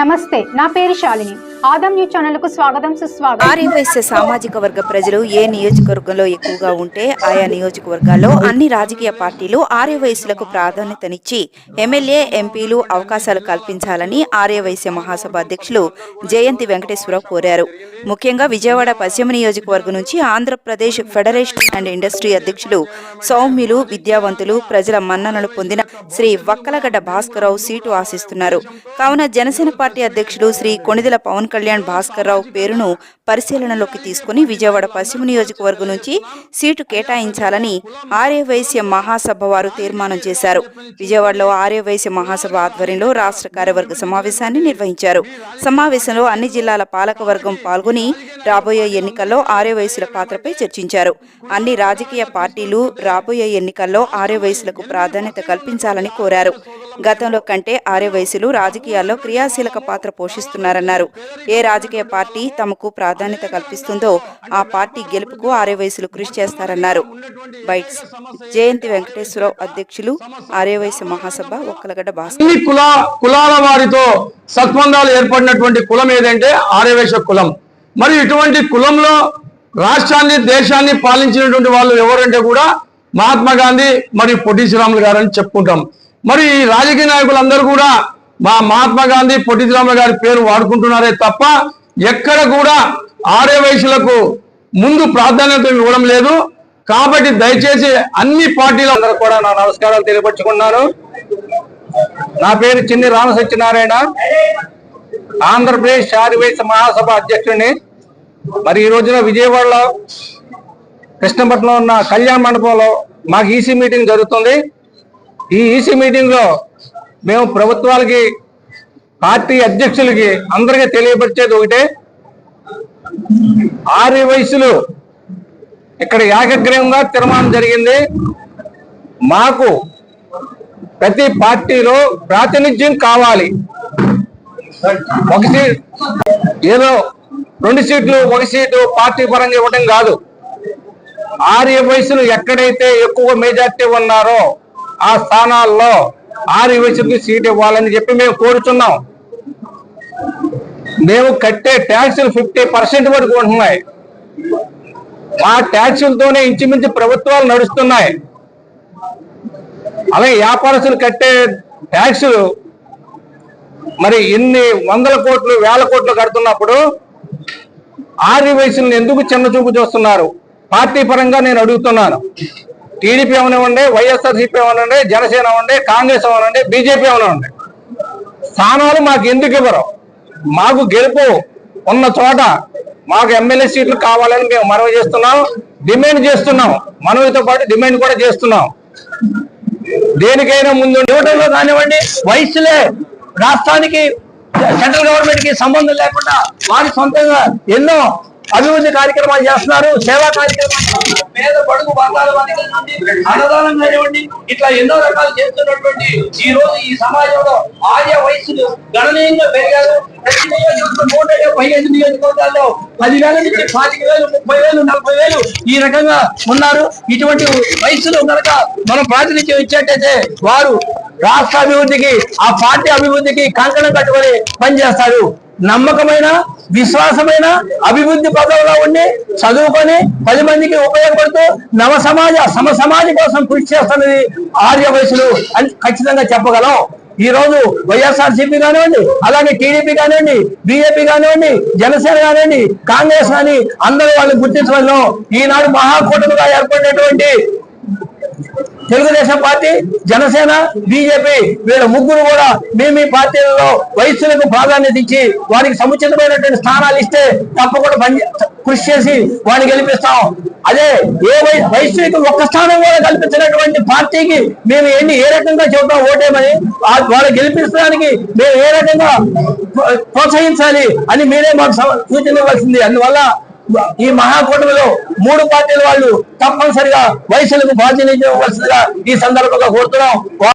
నమస్తే నా పేరు శాలిని. ఆదం న్యూస్ ఛానల్కు స్వాగతం సుస్వాగతం. ఆర్యవైశ్య సామాజిక వర్గ ప్రజలు ఏ నియోజకవర్గంలో ఎక్కువగా ఉంటే ఆయా నియోజకవర్గాల్లో అన్ని రాజకీయ పార్టీలు ఆర్యవైశ్యులకు ప్రాధాన్యతనిచ్చి ఎమ్మెల్యే ఎంపీలు అవకాశాలు కల్పించాలని ఆర్యవైశ్య మహాసభ అధ్యక్షులు జయంతి వెంకటేశ్వరరావు కోరారు. ముఖ్యంగా విజయవాడ పశ్చిమ నియోజకవర్గం నుంచి ఆంధ్రప్రదేశ్ ఫెడరేషన్ అండ్ ఇండస్ట్రీ అధ్యక్షులు సౌమ్యులు విద్యావంతులు ప్రజల మన్ననలు పొందిన శ్రీ వక్కలగడ్డ భాస్కరరావు సీటు ఆశిస్తున్నారు. కావున జనసేన పార్టీ అధ్యక్షులు శ్రీ కొణిదల పవన్ కళ్యాణ్ భాస్కర్ రావు పేరును పరిశీలనలోకి తీసుకుని విజయవాడ పశ్చిమ నియోజకవర్గం నుంచి సీటు కేటాయించాలని ఆర్యవైశ్య మహాసభ వారు తీర్మానం చేశారు. విజయవాడలో ఆర్యవైశ్య మహాసభ ఆధ్వర్యంలో రాష్ట్ర కార్యవర్గ సమావేశాన్ని నిర్వహించారు. సమావేశంలో అన్ని జిల్లాల పాలకవర్గం పాల్గొని రాబోయే ఎన్నికల్లో ఆర్యవైశ్యుల పాత్రపై చర్చించారు. అన్ని రాజకీయ పార్టీలు రాబోయే ఎన్నికల్లో ఆర్యవైశ్యులకు ప్రాధాన్యత కల్పించాలని కోరారు. గతంలో కంటే ఆర్యవైశ్యులు రాజకీయాల్లో క్రియాశీలక పాత్ర పోషిస్తున్నారన్నారు. ఏ రాజకీయ పార్టీ తమకు ప్రాధాన్యత కల్పిస్తుందో ఆ పార్టీ గెలుపుకు ఆర్యవైశ్యులు కృషి చేస్తారన్నారు. బైట్స్ జయంతి వెంకటేశ్వరరావు అధ్యక్షులు ఆర్యవైశ్య మహాసభ ఒక్కలగడ్డ భాస్కర్. కుల కులాల వారితో సత్బంధాలు ఏర్పడినటువంటి కులం ఏదంటే ఆర్యవేశ కులం. మరి ఇటువంటి కులంలో రాష్ట్రాన్ని దేశాన్ని పాలించినటువంటి వాళ్ళు ఎవరంటే కూడా మహాత్మా గాంధీ మరియు పొట్టి శ్రీరాములు గారు అని చెప్పుకుంటాం. మరి ఈ రాజకీయ నాయకులందరూ కూడా మా మహాత్మా గాంధీ పొట్టి గారి పేరు వాడుకుంటున్నారే తప్ప ఎక్కడ కూడా ఆర్యవైశ్యులకు ముందు ప్రాధాన్యత ఇవ్వడం లేదు. కాబట్టి దయచేసి అన్ని పార్టీలు అందరూ కూడా నా నమస్కారాలు తెలియపరుచుకున్నాను నా పేరు చిన్ని రామ సత్యనారాయణ ఆంధ్రప్రదేశ్ ఆదివేశ మహాసభ అధ్యక్షుడిని. మరి ఈ రోజున విజయవాడలో కృష్ణపట్నంలో ఉన్న కళ్యాణ మండపంలో మాకు ఈసీ మీటింగ్ జరుగుతుంది. ఈ ఈసీ మీటింగ్లో మేము ప్రభుత్వాలకి పార్టీ అధ్యక్షులకి అందరికీ తెలియపరిచేది ఒకటే. ఆరు వయసులు ఇక్కడ ఏకగ్రీవంగా తీర్మానం జరిగింది. మాకు ప్రతి పార్టీలో ప్రాతినిధ్యం కావాలి. ఒక సీట్ ఏదో రెండు సీట్లు ఒక సీటు పార్టీ పరంగా ఇవ్వడం కాదు. ఆర్య వయసులు ఎక్కడైతే ఎక్కువ మెజార్టీ ఉన్నారో ఆ స్థానాల్లో ఆర్య వయసుకి సీట్ ఇవ్వాలని చెప్పి మేము కోరుచున్నాం. మేము కట్టే ట్యాక్సులు ఫిఫ్టీ పర్సెంట్ వరకు ఉంటున్నాయి. ఆ ట్యాక్సులతోనే ఇంచుమించు ప్రభుత్వాలు నడుస్తున్నాయి. అలాగే వ్యాపారస్తులు కట్టే ట్యాక్సులు మరి ఇన్ని వందల కోట్లు వేల కోట్లు కడుతున్నప్పుడు ఆర్యవేశ్యులను ఎందుకు చిన్న చూపు చూస్తున్నారు? పార్టీ పరంగా నేను అడుగుతున్నాను. టీడీపీ అవనివ్వండి వైఎస్ఆర్సీపీ అవనండి జనసేన అవ్వండి కాంగ్రెస్ అవనండి బీజేపీ అవనండి స్థానాలు మాకు ఎందుకు ఇవ్వరు? మాకు గెలుపు ఉన్న చోట మాకు ఎమ్మెల్యే సీట్లు కావాలని మేము మనవి చేస్తున్నాం డిమాండ్ చేస్తున్నాం. మనవితో పాటు డిమాండ్ కూడా చేస్తున్నాం. దేనికైనా ముందు ఇవ్వడంలో కానివ్వండి వయసులే రాష్ట్రానికి సెంట్రల్ గవర్నమెంట్కి సంబంధం లేకుండా వారి సొంతంగా ఎన్నో అభివృద్ధి కార్యక్రమాలు చేస్తున్నారు సేవా కార్యక్రమాలు పేద పడుగు వర్గాల వారికి అన్నదానం కానివ్వండి ఇట్లా ఎన్నో రకాలు చేస్తున్నటువంటి ఈ రోజు ఈ సమాజంలో ఆర్య వయస్సులు గణనీయంగా పెరిగారు. ప్రతి నియోజకవర్గం నూట డెబ్బై ఐదు నియోజకవర్గాల్లో పదివేల నుంచి పాతిక వేలు ముప్పై వేలు నలభై వేలు ఈ రకంగా ఉన్నారు. ఇటువంటి వయసులో కనుక మనం ప్రాతినిధ్యం ఇచ్చేటైతే వారు రాష్ట్ర అభివృద్ధికి ఆ పార్టీ అభివృద్ధికి కంకణం కట్టుకొని పనిచేస్తారు. నమ్మకమైన విశ్వాసమైన అభివృద్ధి పదవిలో ఉండి చదువుకొని పది మందికి ఉపయోగపడుతూ నవ సమాజ సమ సమాజం కోసం కృషి చేస్తున్నది ఆర్య వయసులు అని ఖచ్చితంగా చెప్పగలం. ఈ రోజు వైఎస్ఆర్సీపీ కానివ్వండి అలాగే టీడీపీ కానివ్వండి బీజేపీ కానివ్వండి జనసేన కానివ్వండి కాంగ్రెస్ కానీ అందరూ వాళ్ళు గుర్తించడంలో ఈనాడు మహాకూటమిగా ఏర్పడినటువంటి తెలుగుదేశం పార్టీ జనసేన బీజేపీ వీళ్ళ ముగ్గురు కూడా మేము ఈ పార్టీలలో వయస్సులకు ప్రాధాన్యత ఇచ్చి వారికి సముచితమైనటువంటి స్థానాలు ఇస్తే తప్పకుండా పని కృషి చేసి వాడిని గెలిపిస్తాం. అదే ఏ వై- వయస్సుకి ఒక్క స్థానం కూడా కల్పించినటువంటి పార్టీకి మేము ఎన్ని ఏ రకంగా చెబుతాం ఓటేమని? వాళ్ళు గెలిపించడానికి మేము ఏ రకంగా ప్రోత్సహించాలి అని మీరే మాకు సూచన ఇవ్వాల్సింది. అందువల్ల ఈ మహాకూటమిలో మూడు పార్టీల వాళ్ళు తప్పనిసరిగా వయసులకు ప్రాతినిధ్యం ఇవ్వాల్సిందిగా ఈ సందర్భంగా కోరుతున్నాం.